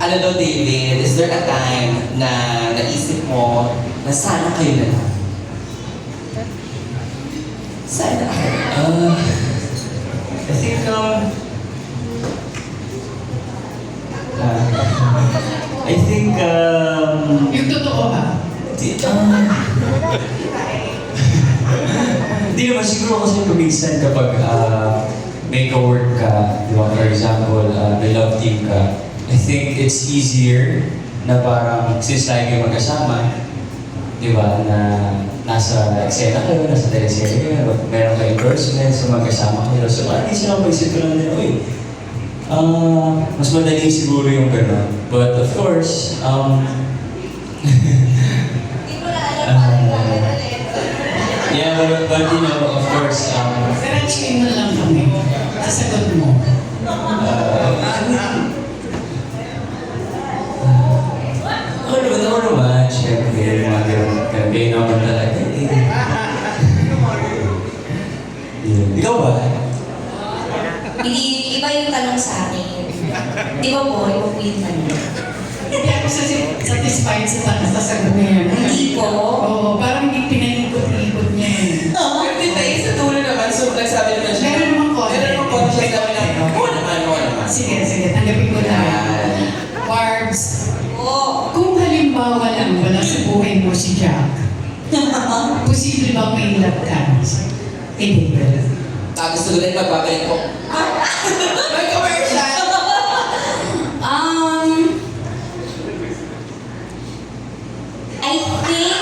ano daw David, is there a time na naisip mo na sana kayo na lang? Sana. Uh, I think, um, uh, I think, um, Yung totoo ha. di, um, Hindi naman, siguro kasi kuminsan kapag uh, may ka-work ka, di ba, for example, uh, may love team ka, I think it's easier na parang since lagi kayo magkasama, di ba, na nasa eksena kayo, nasa teleserye kayo, meron kayo endorsements, so magkasama kayo. So parang minsan ako mag-isip ko lang din, uy, ah, mas madali siguro yung gano'n. But of course, um, yeah, but, but you know, of course, um, Diretsuin mo lang kami. Sasagot mo. Ako Ikaw ba? Hindi, iba yung tanong sa akin. Di ba po, iba po yung tanong. Hindi ako sasi- satisfied sa tanong sasagot niya yan. Hindi po. Oo, parang hindi pinaikot-ikot niya eh. Pero tita, eh, sa dulo naman, so nagsabi naman siya. Meron namang konti. Meron namang konti siya sabi na, oo naman, oo naman. Sige, sige, tanggapin ko na. Barbs, Oo. kung halimbawa lang wala sa buhay mo si Jack, posible bang may love ka kay David? Tapos gusto ko rin magbabalik ko. May commercial! Um, I think,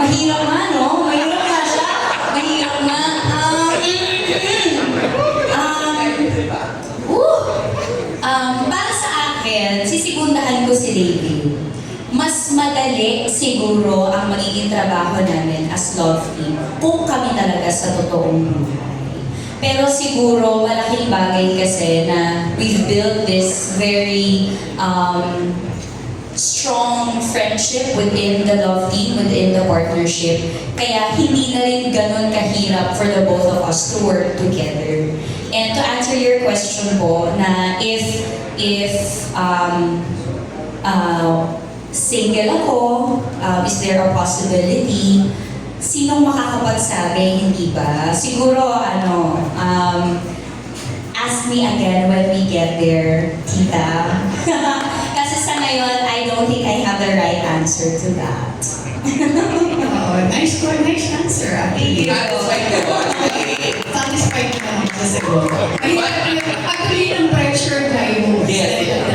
mahirap nga, no? Mahirap nga siya. Mahirap nga. Um, um, woo! um, para sa akin, sisigundahan ko si David. Mas madali siguro ang magiging trabaho namin as love team kung kami talaga sa totoong buhay. Pero siguro malaking bagay kasi na we've built this very um, strong friendship within the love team, within the partnership. Kaya hindi na rin ganun kahirap for the both of us to work together. And to answer your question po, na if, if, um, uh, single ako, um, is there a possibility? Sinong makakapagsabi, hindi ba? Siguro, ano, um, ask me again when we get there, tita. Kasi sa ngayon, I don't think I have the right answer to that. Oo, nice, nice answer actually. Satisfied ka ba? Satisfied ka naman sa sagot. Ay, actually, ang pressure tayo mo. Yes.